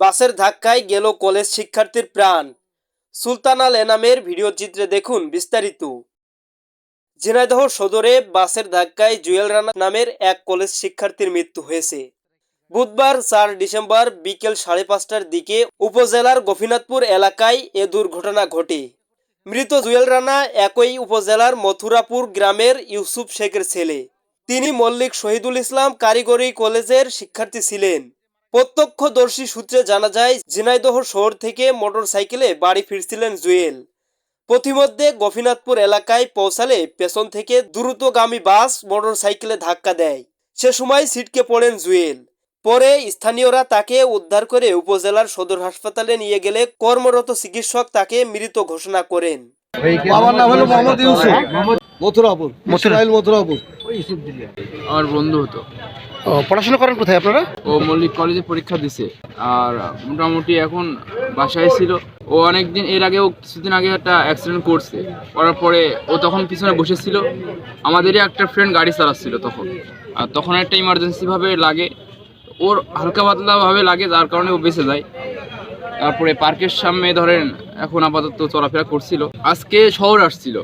বাসের ধাক্কায় গেল কলেজ শিক্ষার্থীর প্রাণ। সুলতান আল এনামের ভিডিও চিত্রে দেখুন বিস্তারিত। ঝিনাইদহ সদরে বাসের ধাক্কায় জুয়েল রানা নামের এক কলেজ শিক্ষার্থীর মৃত্যু হয়েছে। বুধবার চার ডিসেম্বর বিকেল সাড়ে পাঁচটার দিকে উপজেলার গোপীনাথপুর এলাকায় এ দুর্ঘটনা ঘটে। মৃত জুয়েল রানা একই উপজেলার মথুরাপুর গ্রামের ইউসুফ শেখের ছেলে। তিনি মল্লিক শহীদুল ইসলাম কারিগরি কলেজের শিক্ষার্থী ছিলেন। প্রত্যক্ষদর্শী সূত্রে জানা যায় ঝিনাইদহ শহর থেকে মোটরসাইকেলে বাড়ি ফিরছিলেন জুয়েল। পথিমধ্যে গোপীনাথপুর এলাকায় পৌঁছালে পেছন থেকে দ্রুতগামী বাস মোটরসাইকেলে ধাক্কা দেয়। সে সময় ছিটকে পড়েন জুয়েল। পরে স্থানীয়রা তাকে উদ্ধার করে উপজেলার সদর হাসপাতালে নিয়ে গেলে কর্মরত চিকিৎসক তাকে মৃত ঘোষণা করেন। বাবার নাম হলো মোহাম্মদ ইউসুফ। মথুরাপুর মথুরাপুর। আমার বন্ধু হতো। পড়াশোনা করেন কোথায় আপনারা? ও মল্লিক কলেজে পরীক্ষা দিছে। আর মোটামুটি এখন বাসায় ছিল। ও অনেক দিন এর ও কিছুদিন আগে একটা অ্যাক্সিডেন্ট করছে। করার পরে ও তখন পিছনে বসেছিল। আমাদেরই একটা ফ্রেন্ড গাড়ি চালাচ্ছিল তখন। আর তখন একটা ইমার্জেন্সিভাবে লাগে। ওর হালকা পাতলাভাবে লাগে, যার কারণে ও বেঁচে যায়। তারপরে পার্কের সামনে ধরেন, এখন আপাতত চলাফেরা করছিল। আজকে শহর আসছিল।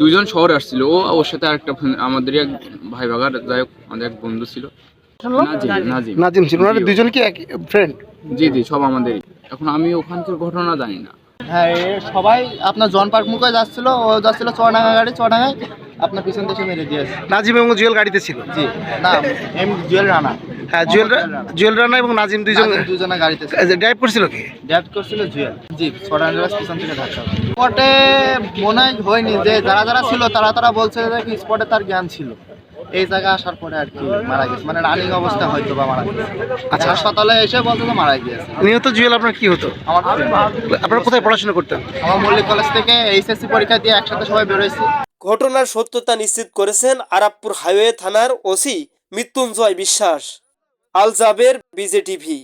দুইজন শহর আসছিল। ও ওর সাথে আরেকটা আমাদেরই এক ভাই বাগার যাই হোক আমাদের এক বন্ধু ছিল। নাজিম নাজিম। নাজিম। ছিল ওনারা দুজন কি এক ফ্রেন্ড জি জি সব আমাদেরই। এখন আমি ওখানকার ঘটনা জানি না। হ্যাঁ সবাই আপনার জন পার্ক মুখে যাচ্ছিল ও যাচ্ছিল গাড়ি আপনার পিছন থেকে মেরে দিয়েছে। নাজিম এবং জুয়েল গাড়িতে ছিল। জি না এম জুয়েল রানা। হ্যাঁ জুয়েল জুয়েল রানা এবং নাজিম দুইজন দুজনে গাড়িতে ড্রাইভ করছিল কি? ড্যাপ করছিল জুয়েল। জি চুয়াডাঙ্গা পিছন থেকে ধাক্কা স্পটে মনে হয়নি যে যারা যারা ছিল তারা তারা বলছে যে কি স্পটে তার জ্ঞান ছিল। এই জায়গায় আসার পরে আর কি মারা গেছে। মানে রানিং অবস্থা হয়তো বা মারা গেছে। আচ্ছা। হাসপাতালে এসে বলছে যে মারা গিয়েছে। নিহত জুয়েল আপনার কি হতো? আমার। আপনারা কোথায় পড়াশোনা করতেন? আমার মল্লিক কলেজ থেকে এইচএসসি পরীক্ষা দিয়ে একসাথে সবাই বেরোয়েছি ঘটনার সত্যতা নিশ্চিত করেছেন আরাবপুর হাইওয়ে থানার ওসি মৃত্যুঞ্জয় বিশ্বাস। আল জাবের বিজেটিভি।